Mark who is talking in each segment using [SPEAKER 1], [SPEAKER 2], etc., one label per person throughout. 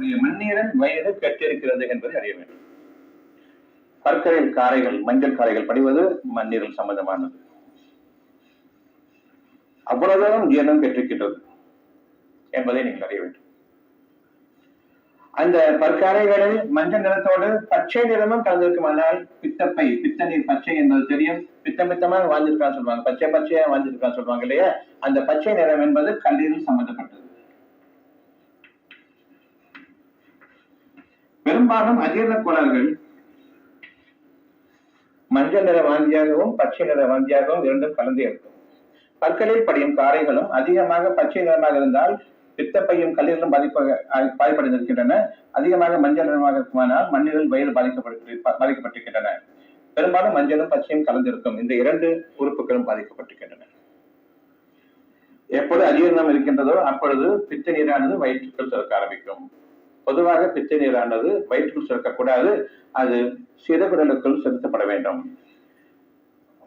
[SPEAKER 1] உங்களுடைய மண்ணீரன் வயது பெற்றிருக்கிறது என்பதை அறிய வேண்டும். பற்களில் காரைகள் மஞ்சள் காரைகள் படிவது மண்ணீரல் சம்பந்தமானது. அவ்வளவுதான் ஜீரணம் பெற்றிருக்கின்றது என்பதை நீங்கள் அறிய வேண்டும். அந்த பற்காரைகளில் மஞ்சள் நிறத்தோடு பச்சை நிறமும் கலந்திருக்குமானால் பித்தப்பை பித்த நீர் பச்சை என்பது தெரியும். பித்தம் பித்தமாக வாழ்ந்திருக்கான்னு சொல்லுவாங்க. பச்சை பச்சையா வாழ்ந்திருக்கான்னு சொல்லுவாங்க இல்லையா? அந்த பச்சை நிறம் என்பது கல்லீரல் சம்பந்தப்பட்டது. பெரும்பாலும் அஜீரண கோளாறுகள் மஞ்சள் நிற வாந்தியாகவும் பச்சை நிற வாந்தியாகவும் இரண்டும் கலந்து இருக்கும். பற்களில் படியும் காரைகளும் அதிகமாக பச்சை நிறமாக இருந்தால் பித்தப்பையும் கல்லீரலும் பாதிப்பாக பாதிப்படைந்திருக்கின்றன. அதிகமாக மஞ்சள் நிறமாக இருக்குமானால் மண்ணீரல் வயிறு பாதிக்கப்பட்டு பாதிக்கப்பட்டிருக்கின்றன. பெரும்பாலும் மஞ்சளும் பச்சையும் கலந்திருக்கும். இந்த இரண்டு உறுப்புகளும் பாதிக்கப்பட்டிருக்கின்றன. எப்பொழுது அஜீரணம் இருக்கின்றதோ அப்பொழுது பித்த நீரானது வயிற்றுக்குள் சுரக்க ஆரம்பிக்கும். பொதுவாக பித்த நீரானது வயிற்றுள் சுரக்கக்கூடாது. அது சிறுகுடலுக்குள் செலுத்தப்பட வேண்டும்.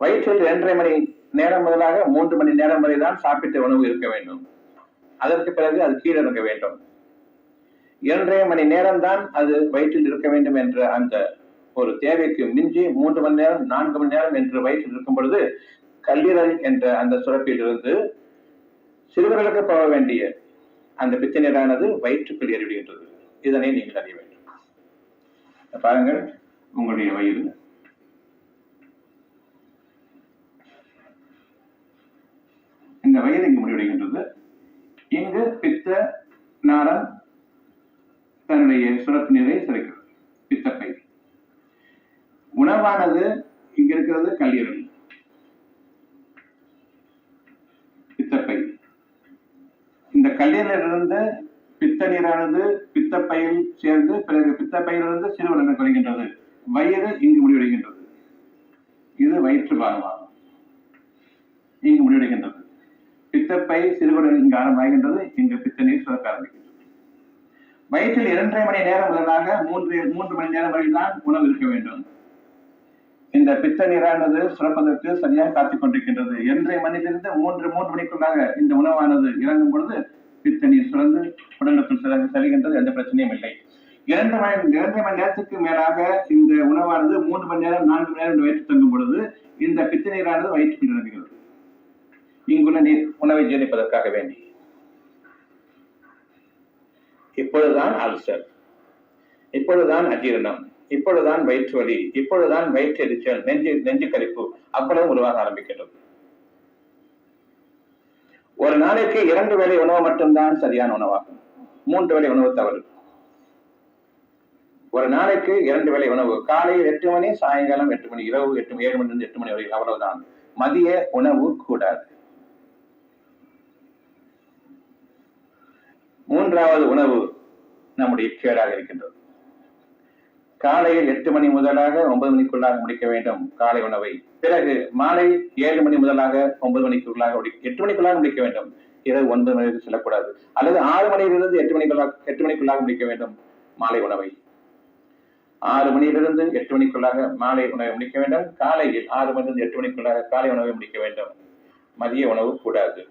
[SPEAKER 1] வயிற்றில் இரண்டரை மணி நேரம் முதலாக மூன்று மணி நேரம் வரை தான் சாப்பிட்ட உணவு இருக்க வேண்டும். அதற்கு பிறகு அது கீழிறங்க வேண்டும். இரண்டரை மணி நேரம் தான் அது வயிற்றில் இருக்க வேண்டும் என்ற அந்த ஒரு தேவைக்கு மிஞ்சி மூன்று மணி நேரம் நான்கு மணி நேரம் என்று வயிற்றில் இருக்கும் பொழுது கல்லீரல் என்ற அந்த சுரப்பிலிருந்து சிறுவர்களுக்கு போக வேண்டிய அந்த பித்த நீரானது வயிற்றுக்குள் ஏறிவிடுகின்றது. இதனை நீங்கள் அறிய வேண்டும். பாருங்கள் உங்களுடைய வயிறு. இந்த வயிறு இங்கு முடிவடைகின்றது. இங்கு பித்த நாளம் தன்னுடைய சுரப்பு நீரை சிறைக்கிறது பித்தப்பை உணவானது இங்க இருக்கிறது கல்லீரல். பித்தப்பை இந்த கல்லீரலிருந்து பித்த நீரானது பித்தப்பையில் சேர்ந்து பிறகு பித்தப்பையிலிருந்து சிறுவர்களுக்கு வருகின்றது. வயிறு இங்கு முடிவடைகின்றது. இது வயிற்று பாகமாகும். இங்கு முடிவடைகின்றது. பித்தப்பை சிறுவர்கள் இங்கு ஆரம்பமாகின்றது இங்கு பித்த நீர் சுரக்க ஆரம்பிக்கின்றது. வயிற்றில் இரண்டரை மணி நேரம் முதலாக மூன்று மூன்று மணி நேரம் வரை தான் உணவு இருக்க வேண்டும். இந்த பித்த நீரானது சுரப்பதற்கு சரியாக காத்துக் கொண்டிருக்கின்றது. இரண்டரை மணியிலிருந்து மூன்று மூன்று மணிக்குள்ளாக இந்த உணவானது இறங்கும் பொழுது பித்த நீர் சுரந்து உடலுக்குள் செல்கின்றது எந்த பிரச்சனையும் இல்லை. இரண்டு மணி இரண்டு மணி நேரத்துக்கு மேலாக இந்த உணவானது மூன்று மணி நேரம் நான்கு மணி நேரம் வயிற்று தங்கும் பொழுது இந்த பித்த நீரானது வயிற்று இறங்குகிறது இங்குள்ள நீர் உணவை ஜீரணிப்பதற்காக வேண்டி. இப்பொழுதுதான் அல்சர். இப்பொழுதுதான் அஜீரணம். இப்பொழுதுதான் வயிற்று வலி. இப்பொழுதுதான் வயிற்று எரிச்சல் நெஞ்சு நெஞ்சு கரிப்பு அவ்வளவு உருவாக ஆரம்பிக்கின்றது. ஒரு நாளைக்கு இரண்டு வேளை உணவு மட்டும்தான் சரியான உணவாகும். மூன்று வேலை உணவு தவறு. ஒரு நாளைக்கு இரண்டு வேளை உணவு. காலையில் எட்டு மணி சாயங்காலம் எட்டு மணி இரவு எட்டு மணி ஏழு மணி எட்டு மணி வரை அவ்வளவுதான். மதிய உணவு கூடாது. மூன்றாவது உணவு நம்முடைய கேடாக இருக்கின்றது. காலையில் எட்டு மணி முதலாக ஒன்பது மணிக்குள்ளாக முடிக்க வேண்டும். காலை உணவை. பிறகு மாலை ஏழு மணி முதலாக ஒன்பது மணிக்குள்ளாக முடி- எட்டு மணிக்குள்ளாக முடிக்க வேண்டும். இரவு ஒன்பது மணிக்கு செல்லக்கூடாது. அல்லது ஆறு மணியிலிருந்து எட்டு மணிக்குள்ளாக எட்டு மணிக்குள்ளாக முடிக்க வேண்டும். மாலை உணவை. ஆறு மணியிலிருந்து எட்டு மணிக்குள்ளாக மாலை உணவை முடிக்க வேண்டும். காலையில் ஆறு மணியிலிருந்து எட்டு மணிக்குள்ளாக காலை உணவை முடிக்க வேண்டும். மதிய உணவு கூடாது.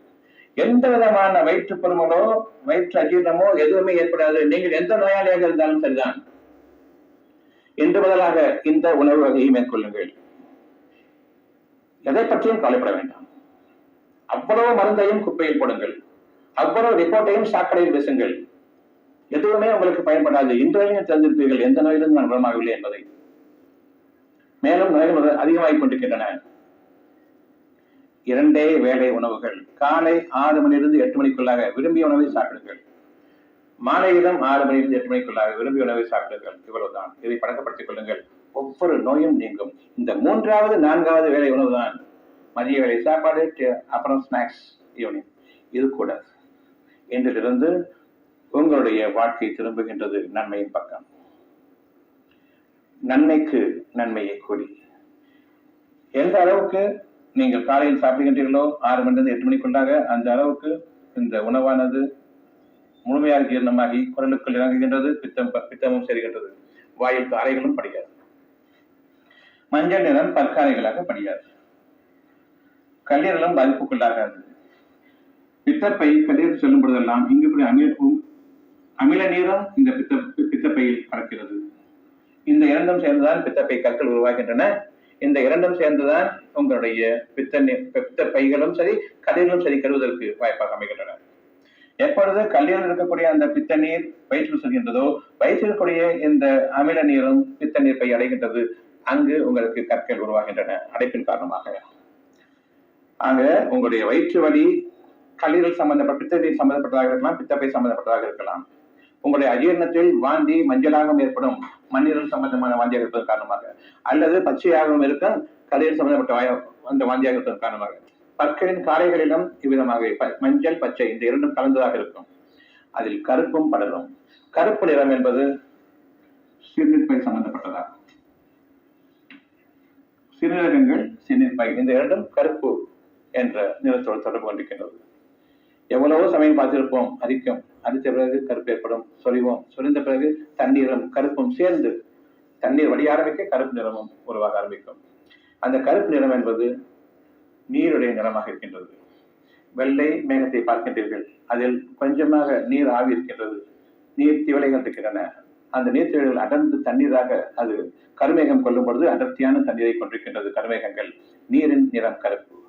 [SPEAKER 1] எந்த விதமான வயிற்று பருமனோ வயிற்று அஜீரணமோ எதுவுமே ஏற்படாது. நீங்கள் எந்த நோயாளியாக இருந்தாலும் சரிதான். இன்று முதலாக இந்த உணவு வகையை மேற்கொள்ளுங்கள். எதை பற்றியும் கவலைப்பட வேண்டாம். அவ்வளவு மருந்தையும் குப்பையில் போடுங்கள். அவ்வளவு ரிப்போர்ட்டையும் சாக்கடையில் பேசுங்கள் எதுவுமே உங்களுக்கு பயன்படாது. இன்று வரையும் தெரிந்திருப்பீர்கள் எந்த நோயிலிருந்து நான் குணமாகவில்லை என்பதை. மேலும் நோய்கள் அதிகமாகிக் கொண்டிருக்கின்றன. இரண்டே வேலை உணவுகள். காலை ஆறு மணியிலிருந்து எட்டு மணிக்குள்ளாக விரும்பிய உணவை சாப்பிடுங்கள். மாலையிலும் ஆறு மணியிலிருந்து எட்டு மணிக்குள்ளாக விரும்பி உணவை சாப்பிடுங்கள். இவ்வளவுதான். இதை பழக்கப்படுத்திக் கொள்ளுங்கள். ஒவ்வொரு நோயும் நீங்கும். இந்த மூன்றாவது நான்காவது வேளை உணவுதான். மதிய வேலை சாப்பாடு அப்புறம் ஸ்நாக்ஸ் ஈவினிங் இது கூட இன்றிலிருந்து உங்களுடைய வாழ்க்கை திரும்புகின்றது நன்மையின் பக்கம். நன்மைக்கு நன்மையை கூடி எந்த அளவுக்கு நீங்கள் காலையில் சாப்பிடுகின்றீர்களோ ஆறு மணிலிருந்து எட்டு மணிக்குள்ளாக அந்த அளவுக்கு இந்த உணவானது முழுமையாக ஜீரணமாகி குரலுக்குள் இறங்குகின்றது பித்தம் பித்தமும் சேர்கின்றது. வாயில் அறைகளும் படியாது. மஞ்சள் நிறம் பற்காரைகளாக படியாது கல்லீரலும் பாதிப்புக்குள்ளாகாது. பித்தப்பை கல்லீரல் செல்லும் பொழுதெல்லாம் இங்கு கூடிய அமிழ்ப்பும் அமில நீரும் இந்த பித்த பித்தப்பையில் கலக்கிறது இந்த இரண்டும் சேர்ந்துதான் பித்தப்பை கற்கள் உருவாகின்றன. இந்த இரண்டும் சேர்ந்துதான் உங்களுடைய பித்த பித்த பைகளும் சரி கல்லீரலும் சரி கருவதற்கு வாய்ப்பாக அமைகின்றன. எப்பொழுது கல்லீரல் இருக்கக்கூடிய அந்த பித்த நீர் வயிற்றில் செல்கின்றதோ வயிற்றில் இருக்கக்கூடிய இந்த அமில நீரும் பித்த நீர் பை அடைகின்றது. அங்கு உங்களுக்கு கற்கள் உருவாகின்றன. அடைப்பின் காரணமாக. ஆக உங்களுடைய வயிற்று வலி கல்லீரல் சம்பந்தப்பட்ட பித்த நீர் சம்பந்தப்பட்டதாக இருக்கலாம் பித்தப்பை சம்பந்தப்பட்டதாக இருக்கலாம். உங்களுடைய அஜீரணத்தில் வாந்தி மஞ்சளாகவும் ஏற்படும். மண்ணீரல் சம்பந்தமான வாந்தியாக இருப்பதன் காரணமாக. அல்லது பச்சையாகவும் இருக்க கல்லீரல் சம்பந்தப்பட்ட அந்த வாந்தியாக இருப்பதன் காரணமாக. பற்களின் காரைகளிலும் இவ்விதமாக ப- மஞ்சள் பச்சை இந்த இரண்டும் கலந்ததாக இருக்கும். அதில் கருப்பும் படரும். கருப்பு நிறம் என்பது சிறுநீர்ப்பை சம்பந்தப்பட்டதாகும் சிறுநீரகங்கள் சிறுநீர்ப்பை இந்த இரண்டும் கருப்பு என்ற நிறத்தோடு தொடர்பு கொண்டிருக்கின்றது. எவ்வளவோ சமயம் பார்த்திருப்போம் அரிக்கும். அரித்த பிறகு கருப்பு ஏற்படும் சொரிவோம். சொரிந்த பிறகு தண்ணீரும் கருப்பும் சேர்ந்து தண்ணீர் வடிய ஆரம்பிக்க கருப்பு நிறமும் உருவாக ஆரம்பிக்கும். அந்த கருப்பு நிறம் என்பது நீருடைய நிறமாக இருக்கின்றது. வெள்ளை மேகத்தை பார்க்கின்றீர்கள். அதில் கொஞ்சமாக நீர் ஆவி இருக்கின்றது. நீர் திவலைகள் இருக்கின்றன. அந்த நீர்த்திவலைகள் அடர்ந்து தண்ணீராக அது கருமேகம் கொள்ளும் பொழுது அடர்த்தியான தண்ணீரை கொண்டிருக்கின்றது கருமேகங்கள். நீரின் நிறம் கருப்பு.